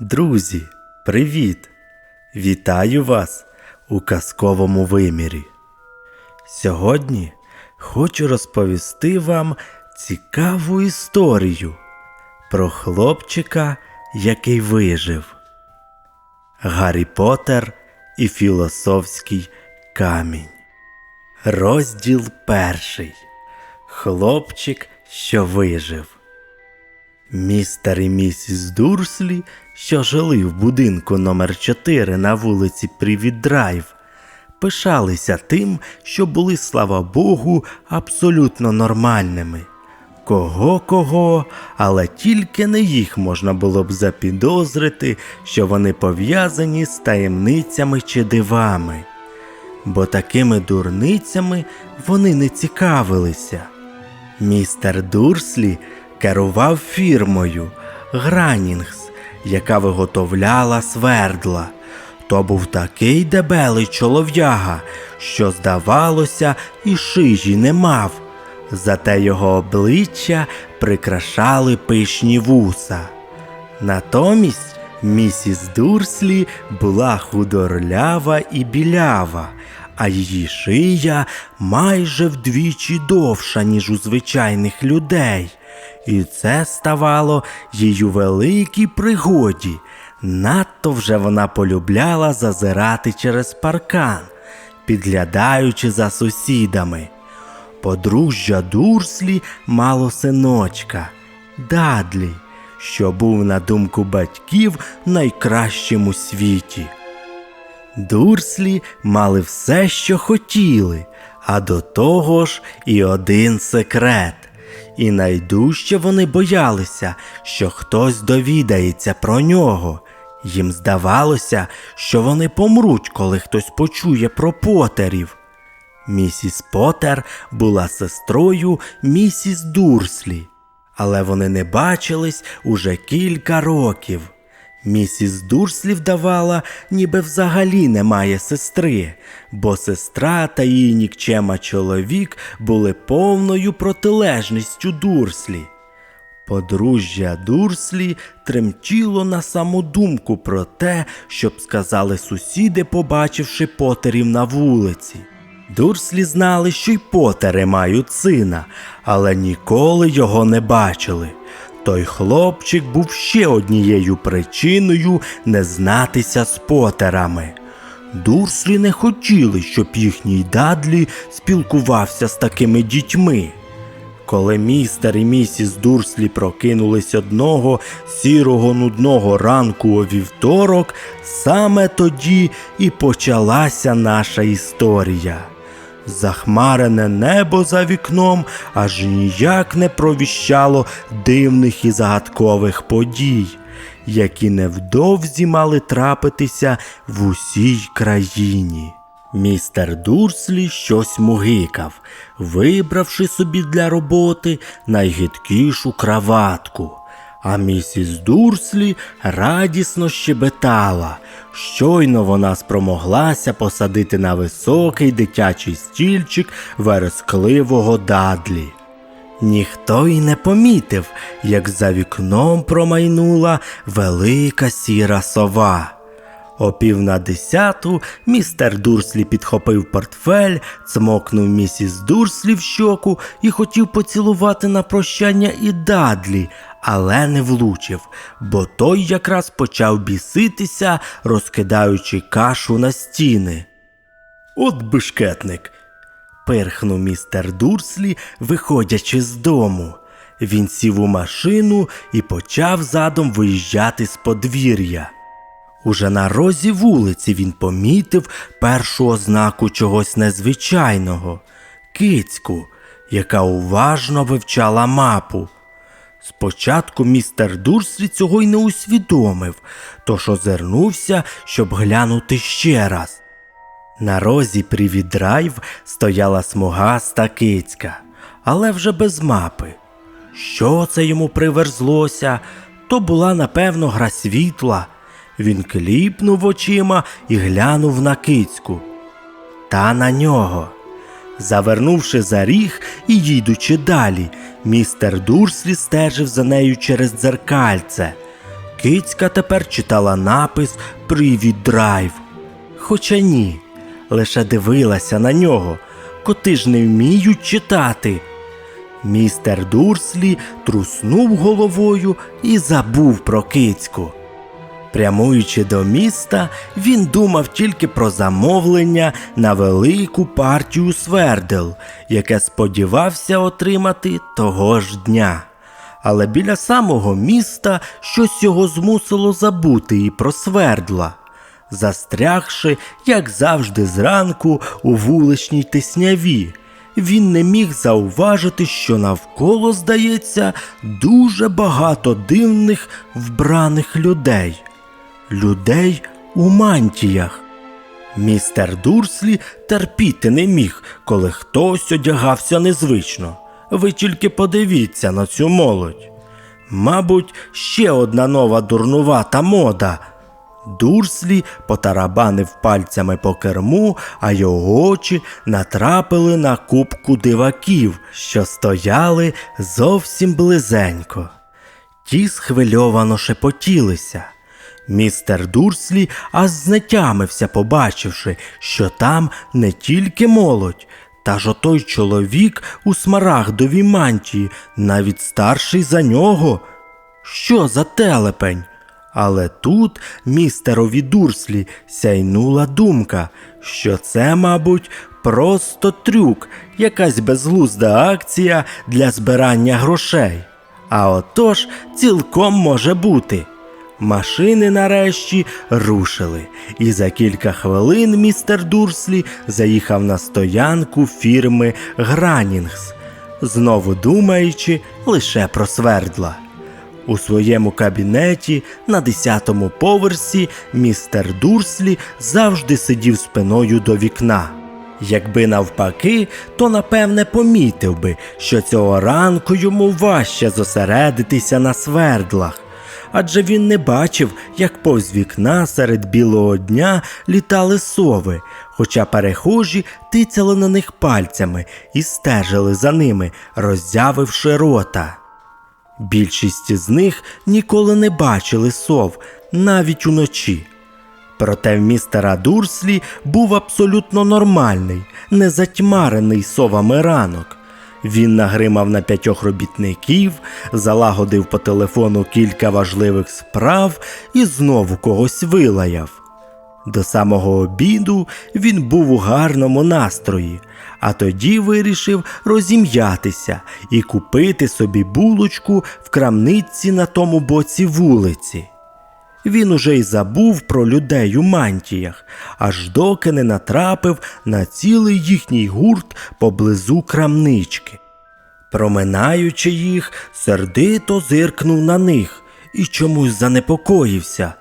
Друзі, привіт! Вітаю вас у казковому вимірі. Сьогодні хочу розповісти вам цікаву історію про хлопчика, який вижив. Гаррі Поттер і філософський камінь. Розділ перший. Хлопчик, що вижив. Містер і місіс Дурслі, що жили в будинку номер 4 на вулиці Привід Драйв, пишалися тим, що були, слава Богу, абсолютно нормальними. Кого кого, але тільки не їх можна було б запідозрити, що вони пов'язані з таємницями чи дивами, бо такими дурницями вони не цікавилися. Містер Дурслі керував фірмою Гранінгс, яка виготовляла свердла. То був такий дебелий чолов'яга, що, здавалося, і шижі не мав. Зате його обличчя прикрашали пишні вуса. Натомість місіс Дурслі була худорлява і білява, а її шия майже вдвічі довша, ніж у звичайних людей. І це ставало у великій пригоді. Надто вже вона полюбляла зазирати через паркан, підглядаючи за сусідами. Подружжя Дурслі мало синочка Дадлі, що був, на думку батьків, найкращим у світі. Дурслі мали все, що хотіли, а до того ж і один секрет. І найдужче вони боялися, що хтось довідається про нього. Їм здавалося, що вони помруть, коли хтось почує про потерів. Місіс Поттер була сестрою місіс Дурслі, але вони не бачились уже кілька років. Місіс Дурслі вдавала, ніби взагалі немає сестри, бо сестра та її нікчема чоловік були повною протилежністю Дурслі. Подружжя Дурслі тремтіло на саму думку про те, щоб сказали сусіди, побачивши потерів на вулиці. Дурслі знали, що й потери мають сина, але ніколи його не бачили. Той хлопчик був ще однією причиною не знатися з потерами. Дурслі не хотіли, щоб їхній Дадлі спілкувався з такими дітьми. Коли містер і місіс Дурслі прокинулись одного сірого нудного ранку у вівторок, саме тоді і почалася наша історія. Захмарене небо за вікном аж ніяк не провіщало дивних і загадкових подій, які невдовзі мали трапитися в усій країні. Містер Дурслі щось мугикав, вибравши собі для роботи найгидкішу краватку. А місіс Дурслі радісно щебетала. Щойно вона спромоглася посадити на високий дитячий стільчик верескливого дадлі. Ніхто й не помітив, як за вікном промайнула велика сіра сова. О пів на десяту містер Дурслі підхопив портфель, цмокнув місіс Дурслі в щоку і хотів поцілувати на прощання і Дадлі, але не влучив, бо той якраз почав біситися, розкидаючи кашу на стіни. От бешкетник. пирхнув містер Дурслі, виходячи з дому. Він сів у машину і почав задом виїжджати з подвір'я. Уже на розі вулиці він помітив першу ознаку чогось незвичайного кицьку, яка уважно вивчала мапу. Спочатку містер Дурслі цього й не усвідомив, тож озирнувся, щоб глянути ще раз. На розі Привід Драйв стояла смугаста кицька, але вже без мапи. Що це йому приверзлося? То була, напевно, гра світла. Він кліпнув очима і глянув на кицьку. Та на нього. Завернувши за ріг і їдучи далі, містер Дурслі стежив за нею через дзеркальце. Кицька тепер читала напис Привіт драйв. Хоча ні, лише дивилася на нього. Коти ж не вміють читати. Містер Дурслі труснув головою і забув про кицьку. Прямуючи до міста, він думав тільки про замовлення на велику партію свердел, яке сподівався отримати того ж дня. Але біля самого міста щось його змусило забути і про свердла. Застрягши, як завжди, зранку у вуличній тисняві, він не міг зауважити, що навколо, здається, дуже багато дивних вбраних людей людей у мантіях. Містер Дурслі терпіти не міг, коли хтось одягався незвично. Ви тільки подивіться на цю молодь. Мабуть, ще одна нова дурнувата мода. Дурслі потарабанив пальцями по керму, а його очі натрапили на купку диваків, що стояли зовсім близенько. Ті схвильовано шепотілися. Містер Дурслі аж знетямився, побачивши, що там не тільки молодь, та ж отой чоловік у смарагдовій мантії, навіть старший за нього. Що за телепень? Але тут містерові Дурслі сяйнула думка, що це, мабуть, просто трюк, якась безглузда акція для збирання грошей. А отож цілком може бути. Машини нарешті рушили, і за кілька хвилин містер Дурслі заїхав на стоянку фірми Гранінгс, знову думаючи лише про свердла. У своєму кабінеті на 10-му поверсі містер Дурслі завжди сидів спиною до вікна. Якби навпаки, то напевне помітив би, що цього ранку йому важче зосередитися на свердлах адже він не бачив, як повз вікна серед білого дня літали сови, хоча перехожі тицяли на них пальцями і стежили за ними, роззявивши рота. Більшість з них ніколи не бачили сов навіть уночі. Проте в містера Дурслі був абсолютно нормальний, не затьмарений совами ранок. Він нагримав на п'ятьох робітників, залагодив по телефону кілька важливих справ і знову когось вилаяв. До самого обіду він був у гарному настрої, а тоді вирішив розім'ятися і купити собі булочку в крамниці на тому боці вулиці. Він уже й забув про людей у мантіях, аж доки не натрапив на цілий їхній гурт поблизу крамнички. Проминаючи їх, сердито зиркнув на них і чомусь занепокоївся.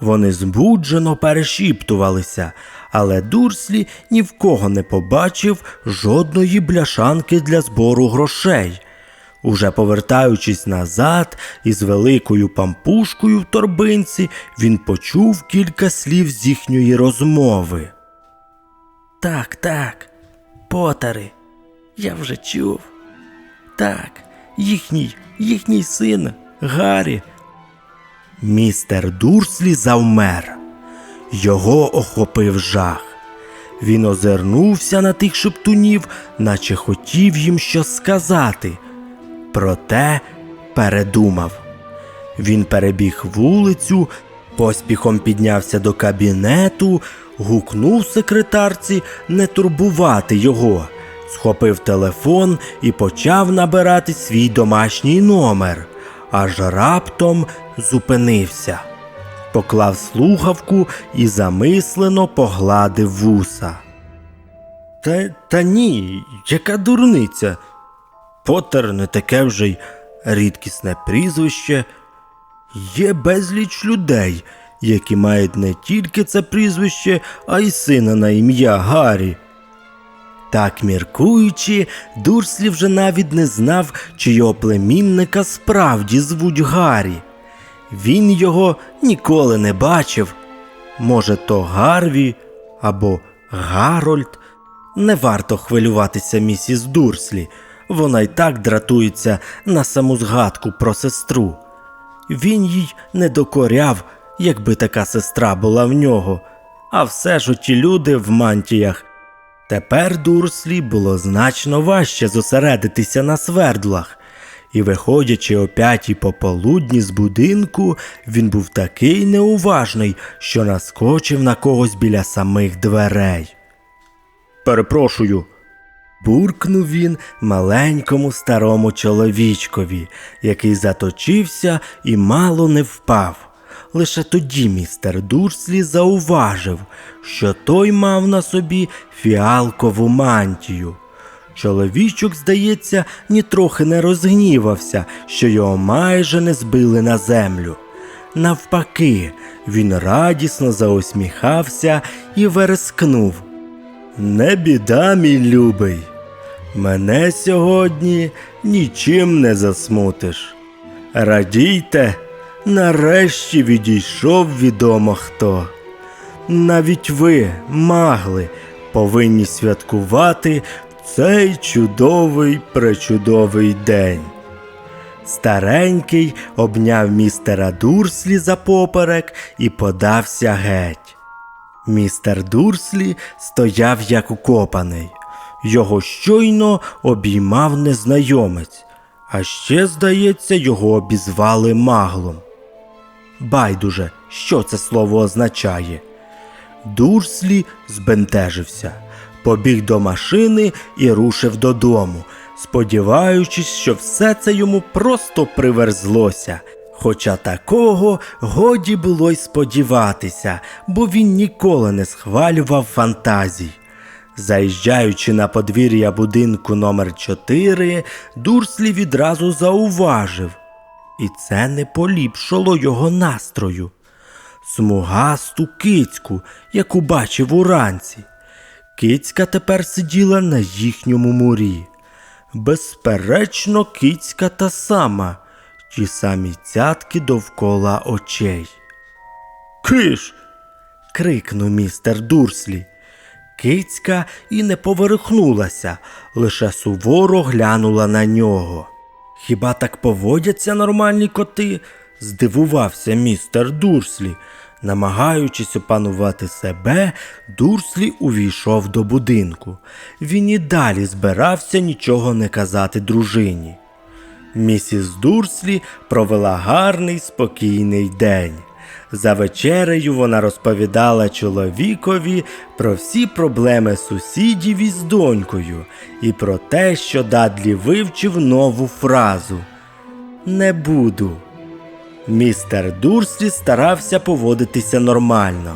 Вони збуджено перешіптувалися, але Дурслі ні в кого не побачив жодної бляшанки для збору грошей. Уже повертаючись назад із великою пампушкою в торбинці, він почув кілька слів з їхньої розмови. Так, так, потари, я вже чув. Так, їхній, їхній син Гаррі. Містер Дурслі завмер. Його охопив жах. Він озирнувся на тих шептунів, наче хотів їм щось сказати. Проте передумав. Він перебіг вулицю, поспіхом піднявся до кабінету, гукнув секретарці не турбувати його, схопив телефон і почав набирати свій домашній номер, аж раптом зупинився, поклав слухавку і замислено погладив вуса. Та, та ні, яка дурниця. Поттер не таке вже й рідкісне прізвище. Є безліч людей, які мають не тільки це прізвище, а й сина на ім'я Гаррі. Так міркуючи, Дурслі вже навіть не знав, чи його племінника справді звуть Гаррі. Він його ніколи не бачив. Може, то Гарві або Гарольд. Не варто хвилюватися місіс Дурслі. Вона й так дратується на саму згадку про сестру. Він їй не докоряв, якби така сестра була в нього, а все ж оті люди в мантіях. Тепер Дурслі було значно важче зосередитися на свердлах, і, виходячи о п'ятій пополудні з будинку, він був такий неуважний, що наскочив на когось біля самих дверей. Перепрошую. Буркнув він маленькому старому чоловічкові, який заточився і мало не впав. Лише тоді містер Дурслі зауважив, що той мав на собі фіалкову мантію. Чоловічок, здається, нітрохи не розгнівався, що його майже не збили на землю. Навпаки, він радісно заусміхався і верескнув. Не біда, мій любий. Мене сьогодні нічим не засмутиш. Радійте, нарешті відійшов відомо хто. Навіть ви, магли, повинні святкувати цей чудовий пречудовий день. Старенький обняв містера Дурслі за поперек і подався геть. Містер Дурслі стояв як укопаний. Його щойно обіймав незнайомець, а ще, здається, його обізвали маглом. Байдуже, що це слово означає. Дурслі збентежився, побіг до машини і рушив додому, сподіваючись, що все це йому просто приверзлося. Хоча такого годі було й сподіватися, бо він ніколи не схвалював фантазій. Заїжджаючи на подвір'я будинку номер 4 Дурслі відразу зауважив, і це не поліпшило його настрою. Смугасту кицьку, яку бачив уранці. Кицька тепер сиділа на їхньому мурі. Безперечно, кицька та сама, ті самі цятки довкола очей. Киш. крикнув містер Дурслі. Кицька і не поверхнулася, лише суворо глянула на нього. Хіба так поводяться нормальні коти? здивувався містер Дурслі. Намагаючись опанувати себе, Дурслі увійшов до будинку. Він і далі збирався нічого не казати дружині. Місіс Дурслі провела гарний спокійний день. За вечерею вона розповідала чоловікові про всі проблеми сусідів із донькою і про те, що Дадлі вивчив нову фразу Не буду. Містер Дурслі старався поводитися нормально.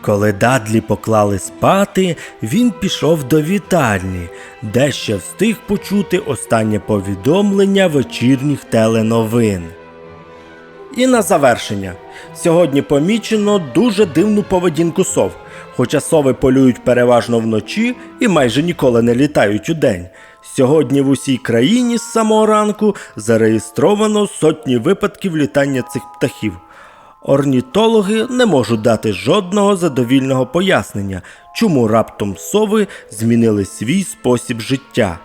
Коли Дадлі поклали спати, він пішов до вітальні, де ще встиг почути останнє повідомлення вечірніх теленовин. І на завершення. Сьогодні помічено дуже дивну поведінку сов. Хоча сови полюють переважно вночі і майже ніколи не літають у день. Сьогодні в усій країні з самого ранку зареєстровано сотні випадків літання цих птахів. Орнітологи не можуть дати жодного задовільного пояснення, чому раптом сови змінили свій спосіб життя.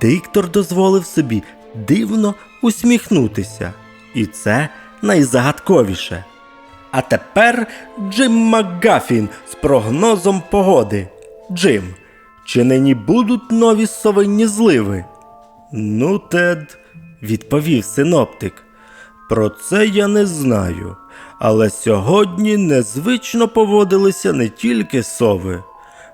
Диктор дозволив собі дивно усміхнутися, і це найзагадковіше. А тепер Джим Макгафін з прогнозом погоди. Джим, чи нині будуть нові совинні зливи? Ну, Тед, відповів синоптик. Про це я не знаю. Але сьогодні незвично поводилися не тільки сови.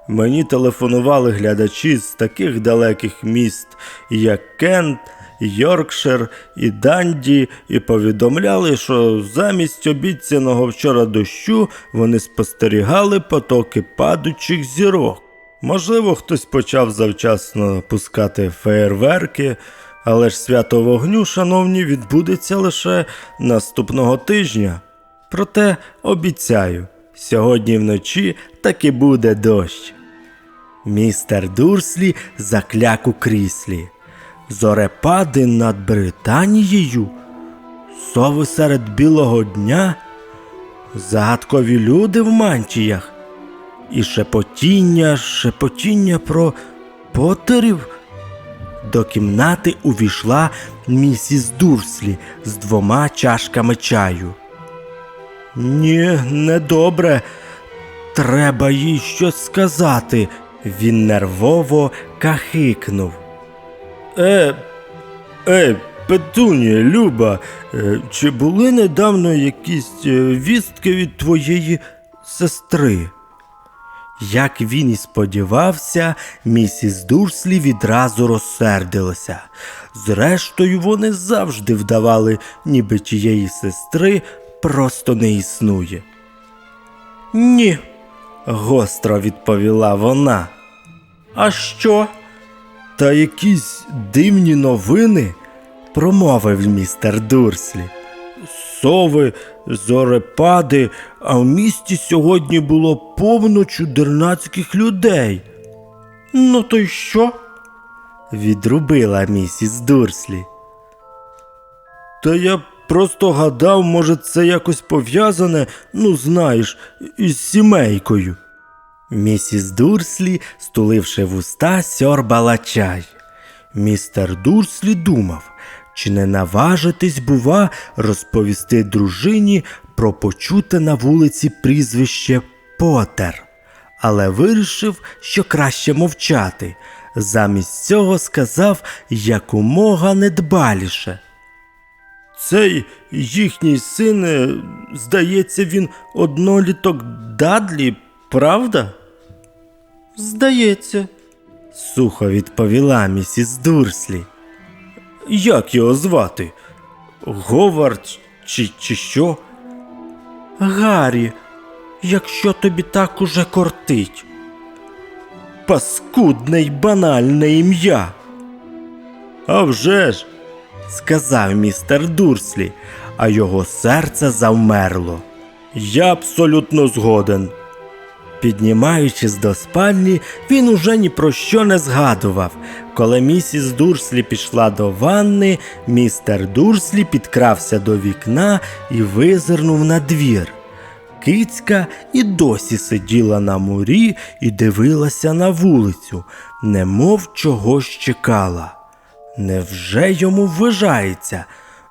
Мені телефонували глядачі з таких далеких міст, як Кент, Йоркшир і Данді, і повідомляли, що замість обіцяного вчора дощу вони спостерігали потоки падучих зірок. Можливо, хтось почав завчасно пускати феєрверки, але ж свято вогню, шановні, відбудеться лише наступного тижня. Проте обіцяю, сьогодні вночі таки буде дощ. Містер Дурслі закляк у кріслі. Зорепади над Британією, сови серед білого дня, загадкові люди в мантіях, і шепотіння, шепотіння про потерів. До кімнати увійшла місіс Дурслі з двома чашками чаю. Ні, недобре. Треба їй щось сказати. Він нервово кахикнув. Е, е, Петунія, Люба, е, чи були недавно якісь е, вістки від твоєї сестри? Як він і сподівався, місіс Дурслі відразу розсердилася. Зрештою, вони завжди вдавали, ніби тієї сестри просто не існує. Ні, гостро відповіла вона. А що? Та якісь дивні новини, промовив містер Дурслі. Сови, зорепади, а в місті сьогодні було повно чудернацьких людей. Ну, то й що? відрубила місіс Дурслі. Та я просто гадав, може, це якось пов'язане, ну знаєш, із сімейкою. Місіс Дурслі, стуливши вуста, сьорбала чай. Містер Дурслі думав, чи не наважитись, бува, розповісти дружині про почуте на вулиці прізвище Потер, але вирішив, що краще мовчати. Замість цього сказав якомога недбаліше. Цей їхній син, е, здається, він одноліток Дадлі, правда? Здається, сухо відповіла місіс Дурслі. Як його звати? Говард чи, чи що? Гаррі, якщо тобі так уже кортить. Паскудне й банальне ім'я. А вже ж, сказав містер Дурслі, а його серце завмерло. Я абсолютно згоден. Піднімаючись до спальні, він уже ні про що не згадував. Коли місіс Дурслі пішла до ванни, містер Дурслі підкрався до вікна і визирнув на двір. Кицька і досі сиділа на мурі і дивилася на вулицю, немов чогось чекала. Невже йому вважається?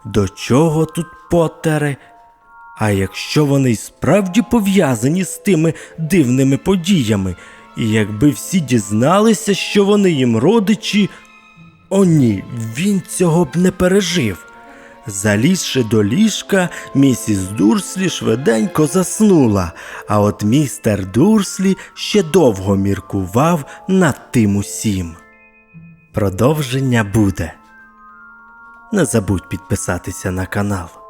До чого тут потери? А якщо вони й справді пов'язані з тими дивними подіями, і якби всі дізналися, що вони їм родичі, о ні, він цього б не пережив. Залізши до ліжка, місіс Дурслі швиденько заснула, а от містер Дурслі ще довго міркував над тим усім. Продовження буде. Не забудь підписатися на канал.